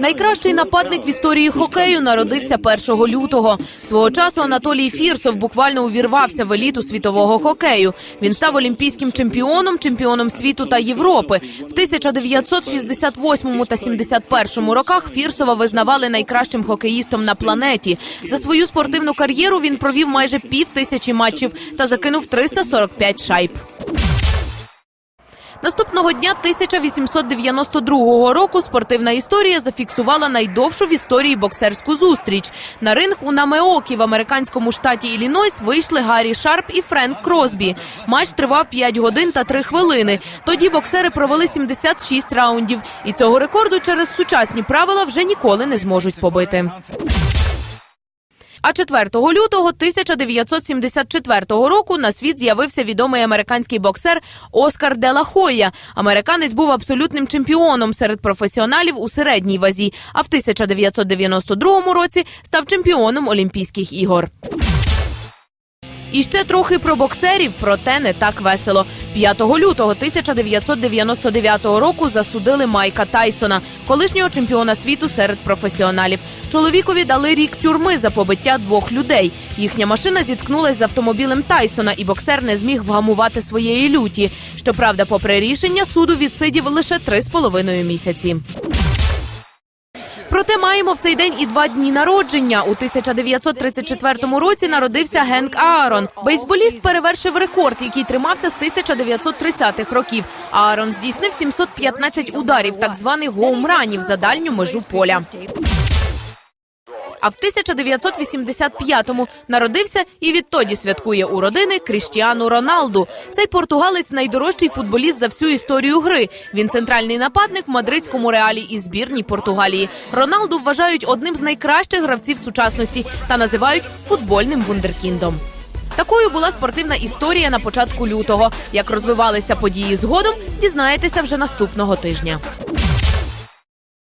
Найкращий нападник в історії хокею народився 1 лютого. Свого часу Анатолій Фірсов буквально увірвався в еліту світового хокею. Він став олімпійським чемпіоном, чемпіоном світу та Європи. В 1968 та 71 роках Фірсова визнавали найкращим хокеїстом на планеті. За свою спортивну кар'єру він провів майже пів тисячі матчів та закинув 345 шайб. Наступного дня 1892 року спортивна історія зафіксувала найдовшу в історії боксерську зустріч. На ринг у Намеокі в американському штаті Іллінойс вийшли Гаррі Шарп і Френк Кросбі. Матч тривав 5 годин та 3 хвилини. Тоді боксери провели 76 раундів. І цього рекорду через сучасні правила вже ніколи не зможуть побити. А 4 лютого 1974 року на світ з'явився відомий американський боксер Оскар де ла Американець був абсолютним чемпіоном серед професіоналів у середній вазі, а в 1992 році став чемпіоном Олімпійських ігор. І ще трохи про боксерів, проте не так весело. 5 лютого 1999 року засудили Майка Тайсона, колишнього чемпіона світу серед професіоналів. Чоловікові дали рік тюрми за побиття двох людей. Їхня машина зіткнулась з автомобілем Тайсона, і боксер не зміг вгамувати своєї люті. Щоправда, попри рішення, суду відсидів лише три з половиною місяці. Проте маємо в цей день і два дні народження. У 1934 році народився Генк Аарон. Бейсболіст перевершив рекорд, який тримався з 1930-х років. Аарон здійснив 715 ударів, так званих гоумранів за дальню межу поля. А в 1985-му народився і відтоді святкує у родини Кріштіану Роналду. Цей португалець найдорожчий футболіст за всю історію гри. Він центральний нападник в мадридському реалі і збірній Португалії. Роналду вважають одним з найкращих гравців сучасності та називають футбольним вундеркіндом. Такою була спортивна історія на початку лютого. Як розвивалися події згодом, дізнаєтеся вже наступного тижня.